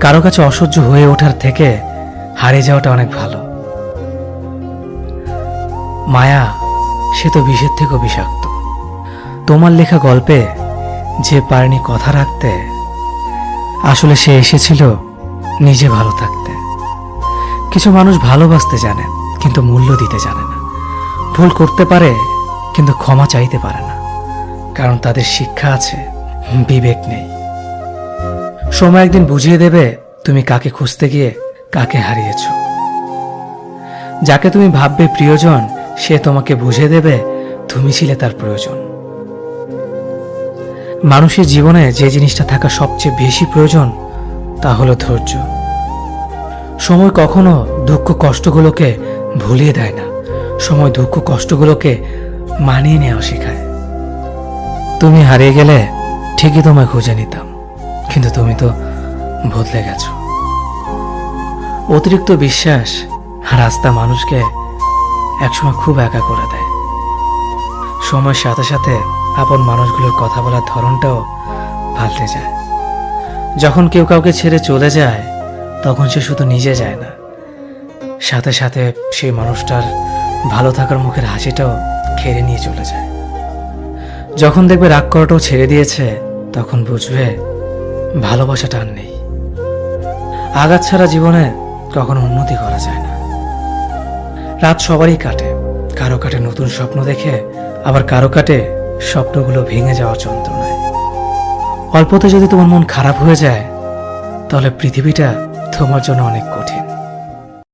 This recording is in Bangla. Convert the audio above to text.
কারও কাছে অসহ্য হয়ে ওঠার থেকে হারিয়ে যাওয়াটা অনেক ভালো। মায়া, সে তো বিষের থেকেও বিষাক্ত। তোমার লেখা গল্পে যে পারেনি কথা রাখতে, আসলে সে এসেছিল নিজে ভালো থাকতে। কিছু মানুষ ভালোবাসতে জানে, কিন্তু মূল্য দিতে জানে না। ভুল করতে পারে, কিন্তু ক্ষমা চাইতে পারে না। কারণ তাদের শিক্ষা আছে, বিবেক নেই। সময় একদিন বুঝিয়ে দেবে তুমি কাকে খুঁজতে গিয়ে কাকে হারিয়েছ। যাকে তুমি ভাববে প্রিয়জন, সে তোমাকে বুঝিয়ে দেবে তুমি ছিলে তার প্রয়োজন। মানুষের জীবনে যে জিনিসটা থাকা সবচেয়ে বেশি প্রয়োজন, তা হলো ধৈর্য। সময় কখনো দুঃখ কষ্টগুলোকে ভুলিয়ে দেয় না। সময় দুঃখ কষ্টগুলোকে মানিয়ে নেওয়া শেখায়। তুমি হারিয়ে গেলে ঠিকই তোমায় খুঁজে নিতাম। কিন্তু তুমি তো বদলে গেছো। অতিরিক্ত বিশ্বাস রাস্তা মানুষকে একসময় খুব একা করে দেয়। সময়ের সাথে সাথে আপন মানুষগুলোর কথা বলার ধরনটাও পাল্টে যায়। যখন কেউ কাউকে ছেড়ে চলে যায়, তখন সে শুধু নিজে যায় না। সাথে সাথে সেই মানুষটার ভালো থাকার মুখের হাসিটাও কেড়ে নিয়ে চলে যায়। যখন দেখবে রাগ করাটাও ছেড়ে দিয়েছে, তখন বুঝবে ভালোবাসাটা আর নেই। আঘাত ছাড়া জীবনে কখনো উন্নতি করা যায় না। রাত সবারই কাটে। কারও কাটে নতুন স্বপ্ন দেখে, আবার কারও কাটে স্বপ্নগুলো ভেঙে যাওয়ার যন্ত্রণায়। অল্পতে যদি তোমার মন খারাপ হয়ে যায়, তাহলে পৃথিবীটা তোমার জন্য অনেক কম